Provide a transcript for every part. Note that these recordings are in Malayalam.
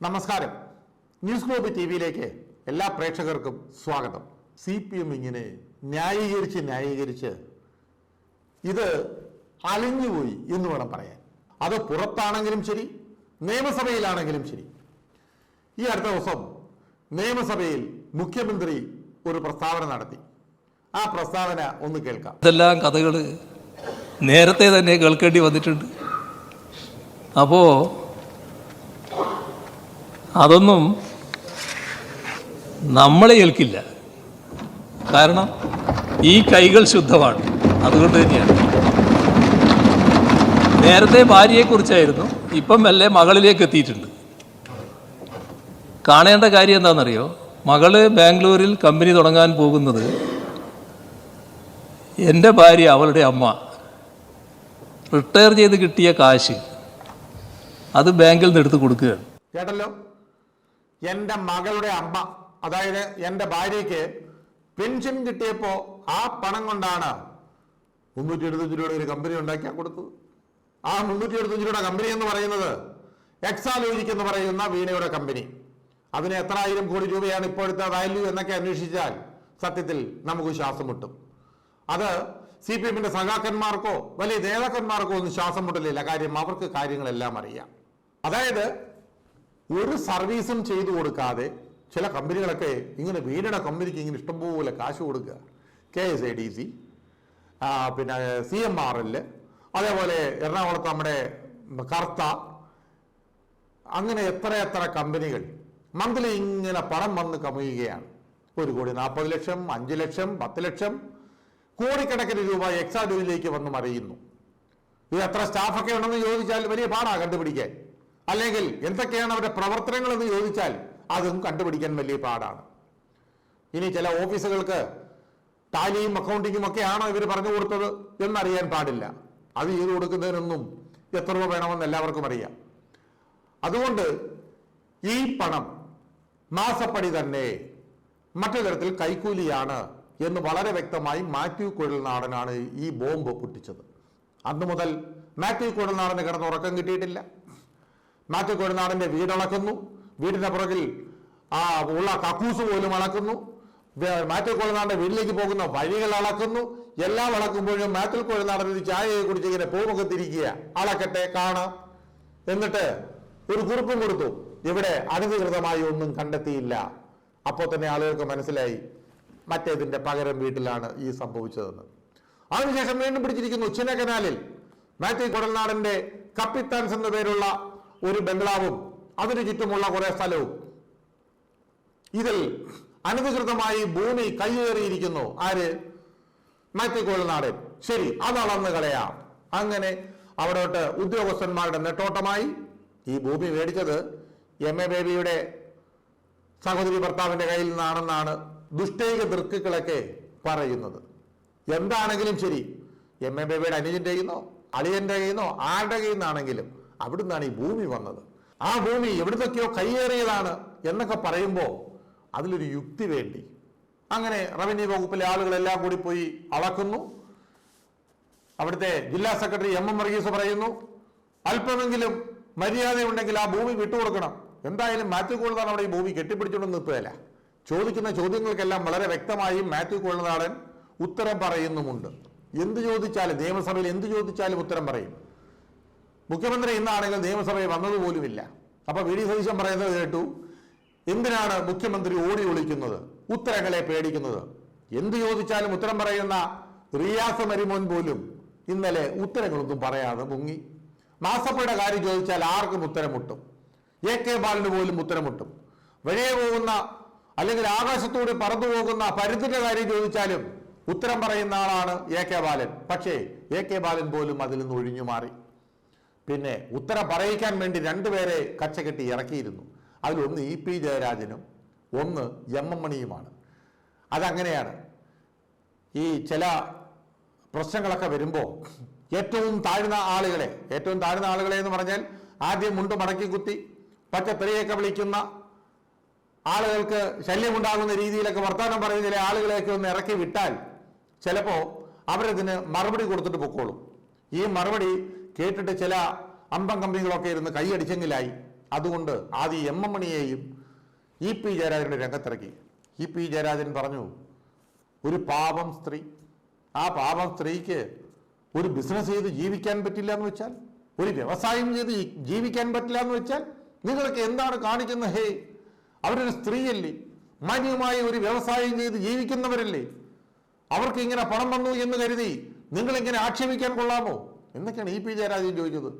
നമസ്കാരം. ന്യൂസ് ഗ്ലോബ് ടി വിയിലേക്ക് എല്ലാ പ്രേക്ഷകർക്കും സ്വാഗതം. സി പി എം ഇങ്ങനെ ന്യായീകരിച്ച് ന്യായീകരിച്ച് ഇത് അലിഞ്ഞുപോയി എന്ന് വേണം പറയാൻ. അത് പുറത്താണെങ്കിലും ശരി നിയമസഭയിലാണെങ്കിലും ശരി. ഈ അടുത്ത ദിവസം നിയമസഭയിൽ മുഖ്യമന്ത്രി ഒരു പ്രസ്താവന നടത്തി. ആ പ്രസ്താവന ഒന്ന് കേൾക്കാം. ഇതെല്ലാം കഥകൾ നേരത്തെ തന്നെ കേൾക്കേണ്ടി വന്നിട്ടുണ്ട്. അപ്പോൾ അതൊന്നും നമ്മളെ ഏൽക്കില്ല. കാരണം ഈ കൈകൾ ശുദ്ധമാണ്. അതുകൊണ്ട് തന്നെയാണ്. നേരത്തെ ഭാര്യയെക്കുറിച്ചായിരുന്നു. ഇപ്പം മെല്ലെ മകളിലേക്ക് എത്തിയിട്ടുണ്ട്. കാണേണ്ട കാര്യം എന്താണെന്നറിയോ? മകൾ ബാംഗ്ലൂരിൽ കമ്പനി തുടങ്ങാൻ പോകുന്നത് എന്റെ ഭാര്യ അവളുടെ അമ്മ റിട്ടയർ ചെയ്ത് കിട്ടിയ കാശ് അത് ബാങ്കിൽ നിന്ന് എടുത്ത് കൊടുക്കുകയാണ്. കേട്ടല്ലോ എന്റെ മകളുടെ അമ്മ അതായത് എന്റെ ഭാര്യയ്ക്ക് പെൻഷൻ കിട്ടിയപ്പോൾ ആ പണം കൊണ്ടാണ് മുന്നൂറ്റി എഴുപത്തഞ്ച് രൂപയുടെ ഒരു കമ്പനി ഉണ്ടാക്കിയാൽ കൊടുത്തത്. ആ മുന്നൂറ്റി എഴുപത്തഞ്ച് രൂപയുടെ കമ്പനി എന്ന് പറയുന്നത് എക്സാലോജിക് എന്ന് പറയുന്ന വീണയുടെ കമ്പനി. അതിന് എത്ര ആയിരം കോടി രൂപയാണ് ഇപ്പോഴത്തെ വാല്യൂ എന്നൊക്കെ അന്വേഷിച്ചാൽ സത്യത്തിൽ നമുക്ക് ശ്വാസം മുട്ടും. അത് സി പി എമ്മിന്റെ സഖാക്കന്മാർക്കോ വലിയ നേതാക്കന്മാർക്കോ ഒന്നും ശ്വാസം മുട്ടലില്ല. കാര്യം അവർക്ക് കാര്യങ്ങളെല്ലാം അറിയാം. അതായത് ഒരു സർവീസും ചെയ്തു കൊടുക്കാതെ ചില കമ്പനികളൊക്കെ ഇങ്ങനെ വീടിന്റെ കമ്പനിക്ക് ഇങ്ങനെ ഇഷ്ടംപോലെ കാശ് കൊടുക്കുക. K S I D C പിന്നെ സി എം ആർ എൽ അതേപോലെ എറണാകുളത്ത് നമ്മുടെ കർത്ത അങ്ങനെ എത്ര എത്ര കമ്പനികൾ മന്ത്ലി ഇങ്ങനെ പണം വന്ന് കമുകയാണ് ഒരു കോടി നാൽപ്പത് ലക്ഷം അഞ്ച് ലക്ഷം പത്ത് ലക്ഷം കോടിക്കണക്കിന് രൂപ എക്സാ ഡ്യൂവിലേക്ക് വന്ന് മറിയുന്നു. ഇത് എത്ര സ്റ്റാഫൊക്കെ ഉണ്ടെന്ന് ചോദിച്ചാൽ വലിയ പാടാണ് കണ്ടുപിടിക്കാൻ. അല്ലെങ്കിൽ എന്തൊക്കെയാണ് അവരുടെ പ്രവർത്തനങ്ങൾ എന്ന് ചോദിച്ചാൽ അതും കണ്ടുപിടിക്കാൻ വലിയ പാടാണ്. ഇനി ചില ഓഫീസുകൾക്ക് ടാലിയും അക്കൗണ്ടിങ്ങും ഒക്കെയാണോ ഇവർ പറഞ്ഞു കൊടുത്തത് എന്നറിയാൻ പാടില്ല. അത് ചെയ്തു കൊടുക്കുന്നതിനൊന്നും എത്ര രൂപ വേണമെന്ന് എല്ലാവർക്കും അറിയാം. അതുകൊണ്ട് ഈ പണം മാസപ്പടി തന്നെ മറ്റു തരത്തിൽ കൈക്കൂലിയാണ് എന്ന് വളരെ വ്യക്തമായി മാത്യു കുഴൽനാടനാണ് ഈ ബോംബ് പൊട്ടിച്ചത്. അന്നു മുതൽ മാത്യു കുഴൽനാടന് കിടന്ന് ഉറക്കം കിട്ടിയിട്ടില്ല. മാത്യു കുഴൽനാടന്റെ വീടളക്കുന്നു. വീടിന്റെ പുറകിൽ ആ ഉള്ള കക്കൂസ് പോലും അളക്കുന്നു. മാറ്റിൽ മാത്യു കുഴൽനാടന്റെ വീട്ടിലേക്ക് പോകുന്ന വഴികൾ അളക്കുന്നു. എല്ലാം അളക്കുമ്പോഴും മാറ്റിൽ കൊഴുനാടൻ ഒരു ചായയെ കുടിച്ച് ഇങ്ങനെ പൂമുഖത്തിരിക്കുക. അളക്കട്ടെ കാണാം. എന്നിട്ട് ഒരു കുറിപ്പും കൊടുത്തു. ഇവിടെ അനധികൃതമായി ഒന്നും കണ്ടെത്തിയില്ല. അപ്പോൾ തന്നെ ആളുകൾക്ക് മനസ്സിലായി മറ്റേതിന്റെ പകരം വീട്ടിലാണ് ഈ സംഭവിച്ചതെന്ന്. അതിനുശേഷം വീണ്ടും പിടിച്ചിരിക്കുന്നു ചിന്നക്കനാലിൽ മാത്യു കുടൽനാടന്റെ കപ്പിത്താൻസ് എന്ന പേരുള്ള ഒരു ബംഗ്ലാവും അതിനു ചുറ്റുമുള്ള കുറെ സ്ഥലവും. ഇതിൽ അനധികൃതമായി ഭൂമി കൈയേറിയിരിക്കുന്നു ആര്? കുഴൽനാടൻ ശരി അത് അളന്ന് കളയാം. അങ്ങനെ അവിടോട്ട് ഉദ്യോഗസ്ഥന്മാരുടെ നെട്ടോട്ടമായി ഈ ഭൂമി മേടിച്ചത് എം എ ബേബിയുടെ സഹോദരി ഭർത്താവിന്റെ കയ്യിൽ നിന്നാണെന്നാണ് ദുഷ്ടൈക ദൃക്കുകളൊക്കെ പറയുന്നത്. എന്താണെങ്കിലും ശരി എം എ ബേബിയുടെ അനുജന്റെ കയ്യിൽ നിന്നോ അളിയന്റെ കയ്യിൽ നിന്നോ ആരുടെ കയ്യിൽ നിന്നാണെങ്കിലും അവിടുന്നാണ് ഈ ഭൂമി വന്നത്. ആ ഭൂമി എവിടുന്നൊക്കെയോ കയ്യേറിയതാണ് എന്നൊക്കെ പറയുമ്പോൾ അതിലൊരു യുക്തി വേണ്ടി. അങ്ങനെ റവന്യൂ വകുപ്പിലെ ആളുകളെല്ലാം കൂടി പോയി അളക്കുന്നു. അവിടുത്തെ ജില്ലാ സെക്രട്ടറി എം എം വർഗീസ് പറയുന്നു അല്പമെങ്കിലും മര്യാദയുണ്ടെങ്കിൽ ആ ഭൂമി വിട്ടുകൊടുക്കണം. എന്തായാലും മാത്യു കുഴൽനാടൻ അവിടെ ഈ ഭൂമി കെട്ടിപ്പിടിച്ചുകൊണ്ട് നിർത്തുകയല്ല ചോദിക്കുന്ന ചോദ്യങ്ങൾക്കെല്ലാം വളരെ വ്യക്തമായും മാത്യു കൊള്ളനാടൻ ഉത്തരം പറയുന്നുമുണ്ട്. എന്ത് ചോദിച്ചാലും നിയമസഭയിൽ എന്ത് ചോദിച്ചാലും ഉത്തരം പറയും. മുഖ്യമന്ത്രി ഇന്നാണെങ്കിൽ നിയമസഭയിൽ വന്നതുപോലുമില്ല. അപ്പൊ വി ഡി സതീശൻ പറയുന്നത് കേട്ടു എന്തിനാണ് മുഖ്യമന്ത്രി ഓടി ഒളിക്കുന്നത് ഉത്തരങ്ങളെ പേടിക്കുന്നത്? എന്ത് ചോദിച്ചാലും ഉത്തരം പറയുന്ന റിയാസ് മരിമോൻ പോലും ഇന്നലെ ഉത്തരങ്ങളൊന്നും പറയാതെ മുങ്ങി. മാസപ്പയുടെ കാര്യം ചോദിച്ചാൽ ആർക്കും ഉത്തരം മുട്ടും എ കെ ബാലന് പോലും ഉത്തരം മുട്ടും വഴിയെ പോകുന്ന അല്ലെങ്കിൽ ആകാശത്തൂടെ പറന്നു പോകുന്ന പരുത്തിന്റെ കാര്യം ചോദിച്ചാലും ഉത്തരം പറയുന്ന ആളാണ് എ കെ ബാലൻ. പക്ഷേ എ കെ ബാലൻ പോലും അതിൽ നിന്ന് ഒഴിഞ്ഞു മാറി. പിന്നെ ഉത്തരം പറയിക്കാൻ വേണ്ടി രണ്ടുപേരെ കച്ചകെട്ടി ഇറക്കിയിരുന്നു. അതിലൊന്ന് ഇ പി ജയരാജനും ഒന്ന് എം എം മണിയുമാണ്. അതങ്ങനെയാണ്. ഈ ചില പ്രശ്നങ്ങളൊക്കെ വരുമ്പോൾ ഏറ്റവും താഴ്ന്ന ആളുകളെ ഏറ്റവും താഴ്ന്ന ആളുകളെ എന്ന് പറഞ്ഞാൽ ആദ്യം മുണ്ട് മടക്കി കുത്തി പച്ചത്തെറിയൊക്കെ വിളിക്കുന്ന ആളുകൾക്ക് ശല്യമുണ്ടാകുന്ന രീതിയിലൊക്കെ വർത്തമാനം പറയുന്ന ചില ആളുകളെയൊക്കെ ഒന്ന് ഇറക്കി വിട്ടാൽ ചിലപ്പോൾ അവരതിന് മറുപടി കൊടുത്തിട്ട് പൊക്കോളും. ഈ മറുപടി കേട്ടിട്ട് ചില അമ്പം കമ്പനികളൊക്കെ ഇരുന്ന് കൈയടിച്ചെങ്കിലായി. അതുകൊണ്ട് ആദ്യം എം എം മണിയെയും ഇ പി ജയരാജന്റെ രംഗത്തിറക്കി. ഇ പി ജയരാജൻ പറഞ്ഞു ഒരു പാപം സ്ത്രീ. ആ പാപം സ്ത്രീക്ക് ഒരു ബിസിനസ് ചെയ്ത് ജീവിക്കാൻ പറ്റില്ല എന്ന് വെച്ചാൽ ഒരു വ്യവസായം ചെയ്ത് ജീവിക്കാൻ പറ്റില്ല എന്ന് വെച്ചാൽ നിങ്ങൾക്ക് എന്താണ് കാണിക്കുന്നത്? ഹേ അവരൊരു സ്ത്രീയല്ലേ. മാന്യമായി ഒരു വ്യവസായം ചെയ്ത് ജീവിക്കുന്നവരല്ലേ. അവർക്ക് ഇങ്ങനെ പണം വന്നു എന്ന് കരുതി നിങ്ങൾ ഇങ്ങനെ ആക്ഷേപിക്കാൻ കൊള്ളാമോ? എന്നൊക്കെയാണ് ഇ പി ജയരാജൻ ചോദിച്ചത്?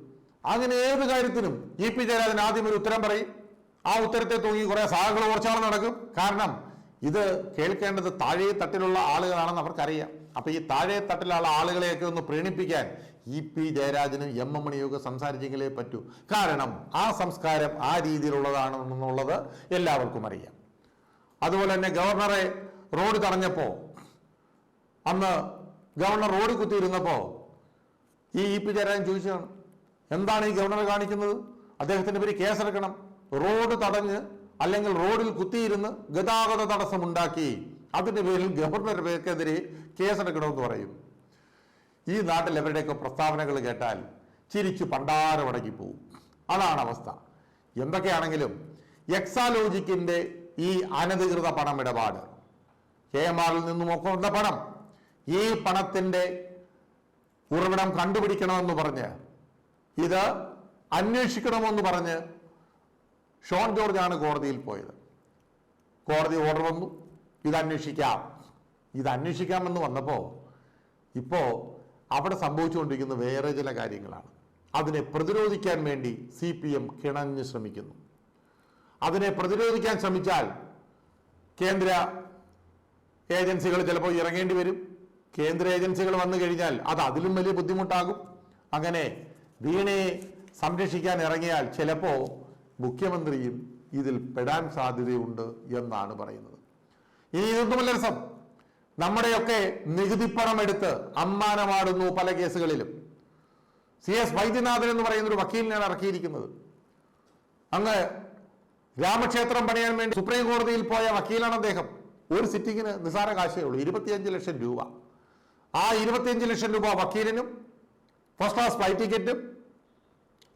അങ്ങനെ ഏത് കാര്യത്തിനും ഇ പി ജയരാജൻ ആദ്യം ഒരു ഉത്തരം പറയും. ആ ഉത്തരത്തെ തൂങ്ങി കുറെ സാഹകൾ കുറച്ചാളും നടക്കും. കാരണം ഇത് കേൾക്കേണ്ടത് താഴെ തട്ടിലുള്ള ആളുകളാണെന്ന് അവർക്കറിയാം. അപ്പൊ ഈ താഴെ തട്ടിലുള്ള ആളുകളെയൊക്കെ ഒന്ന് പ്രീണിപ്പിക്കാൻ ഇ പി ജയരാജനും എം എം മണിയൊക്കെ സംസാരിച്ചെങ്കിലേ പറ്റൂ. കാരണം ആ സംസ്കാരം ആ രീതിയിലുള്ളതാണെന്നുള്ളത് എല്ലാവർക്കും അറിയാം. അതുപോലെ തന്നെ ഗവർണറെ റോഡ് തടഞ്ഞപ്പോ അന്ന് ഗവർണർ റോഡിൽ കുത്തിയിരുന്നപ്പോ ഈ ഇ പി ജയരാജൻ ചോദിച്ചതാണ്. എന്താണ് ഈ ഗവർണർ കാണിക്കുന്നത്? അദ്ദേഹത്തിന്റെ പേര് കേസെടുക്കണം. റോഡ് തടഞ്ഞ് അല്ലെങ്കിൽ റോഡിൽ കുത്തിയിരുന്ന് ഗതാഗത തടസ്സമുണ്ടാക്കി. അതിന്റെ പേരിൽ ഗവർണറുടെ പേർക്കെതിരെ കേസെടുക്കണമെന്ന് പറയും. ഈ നാട്ടിൽ എവരുടെയൊക്കെ പ്രസ്താവനകൾ കേട്ടാൽ ചിരിച്ചു പണ്ടാരം അടങ്ങിപ്പോവും അതാണ് അവസ്ഥ. എന്തൊക്കെയാണെങ്കിലും എക്സാലോജിക്കിന്റെ ഈ അനധികൃത പണമിടപാട്. കെ എം ആറിൽ നിന്നുമൊക്കെ വന്ന പണം. ഈ പണത്തിന്റെ ഉറവിടം കണ്ടുപിടിക്കണമെന്ന് പറഞ്ഞ് ഇത് അന്വേഷിക്കണമെന്ന് പറഞ്ഞ് ഷോൺ ജോർജാണ് കോടതിയിൽ പോയത്. കോടതി ഓർഡർ വന്നു. ഇത് അന്വേഷിക്കാം ഇത് അന്വേഷിക്കാമെന്ന് വന്നപ്പോൾ ഇപ്പോൾ അവിടെ സംഭവിച്ചുകൊണ്ടിരിക്കുന്ന വേറെ ചില കാര്യങ്ങളാണ്. അതിനെ പ്രതിരോധിക്കാൻ വേണ്ടി സി പി എം കിണഞ്ഞ് ശ്രമിക്കുന്നു. അതിനെ പ്രതിരോധിക്കാൻ ശ്രമിച്ചാൽ കേന്ദ്ര ഏജൻസികൾ ചിലപ്പോൾ ഇറങ്ങേണ്ടി വരും. കേന്ദ്ര ഏജൻസികൾ വന്നു കഴിഞ്ഞാൽ അത് അതിലും വലിയ ബുദ്ധിമുട്ടാകും. അങ്ങനെ വീണയെ സംരക്ഷിക്കാൻ ഇറങ്ങിയാൽ ചിലപ്പോൾ മുഖ്യമന്ത്രിയും ഇതിൽ പെടാൻ സാധ്യതയുണ്ട് എന്നാണ് പറയുന്നത്. ഇനി ഇതൊന്നുമല്ല രസം. നമ്മുടെയൊക്കെ നികുതിപ്പണം എടുത്ത് അമ്മാനമാടുന്നു പല കേസുകളിലും. സി എസ് വൈദ്യനാഥൻ എന്ന് പറയുന്ന ഒരു വക്കീലിനെയാണ് ഇറക്കിയിരിക്കുന്നത്. അങ്ങ് രാമക്ഷേത്രം പണിയാൻ വേണ്ടി സുപ്രീം കോടതിയിൽ പോയ വക്കീലാണ് അദ്ദേഹം. ഒരു സിറ്റിങ്ങിന് നിസാര കാശേ ഉള്ളൂ ഇരുപത്തിയഞ്ച് ലക്ഷം രൂപ. ആ ഇരുപത്തിയഞ്ച് ലക്ഷം രൂപ വക്കീലിനും ഫസ്റ്റ് ക്ലാസ് ഫ്ലൈറ്റ് ടിക്കറ്റും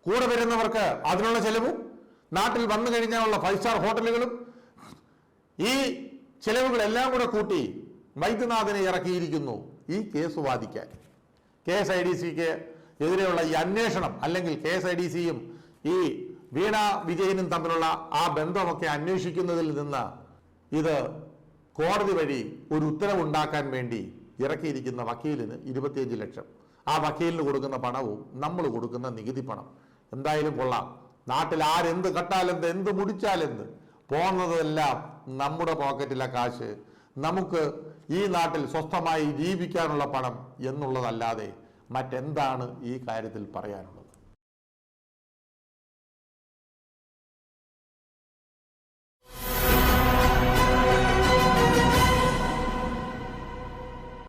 കൂടെ വരുന്നവർക്ക് അതിനുള്ള ചെലവും നാട്ടിൽ വന്നു കഴിഞ്ഞാലുള്ള ഫൈവ് സ്റ്റാർ ഹോട്ടലുകളും ഈ ചെലവുകളെല്ലാം കൂടെ കൂട്ടി വൈദ്യനാഥനെ ഇറക്കിയിരിക്കുന്നു. ഈ കേസ് വാദിക്കാൻ. കെ എസ് ഐ ഡി സിക്ക് എതിരെയുള്ള ഈ അന്വേഷണം അല്ലെങ്കിൽ കെ എസ് ഐ ഡി സിയും ഈ വീണ വിജയനും തമ്മിലുള്ള ആ ബന്ധമൊക്കെ അന്വേഷിക്കുന്നതിൽ നിന്ന് ഇത് കോടതി വഴി ഒരു ഉത്തരവുണ്ടാക്കാൻ വേണ്ടി ഇറക്കിയിരിക്കുന്ന വക്കീലിന് ഇരുപത്തിയഞ്ച് ലക്ഷം. ആ വക്കീലിന് കൊടുക്കുന്ന പണവും നമ്മൾ കൊടുക്കുന്ന നികുതി പണം. എന്തായാലും കൊള്ളാം. നാട്ടിൽ ആരെന്ത് കട്ടാലെന്ത് എന്ത് മുടിച്ചാലെന്ത് പോകുന്നതെല്ലാം നമ്മുടെ പോക്കറ്റിലെ കാശ്. നമുക്ക് ഈ നാട്ടിൽ സ്വസ്ഥമായി ജീവിക്കാനുള്ള പണം എന്നുള്ളതല്ലാതെ മറ്റെന്താണ് ഈ കാര്യത്തിൽ പറയാനുള്ളത്?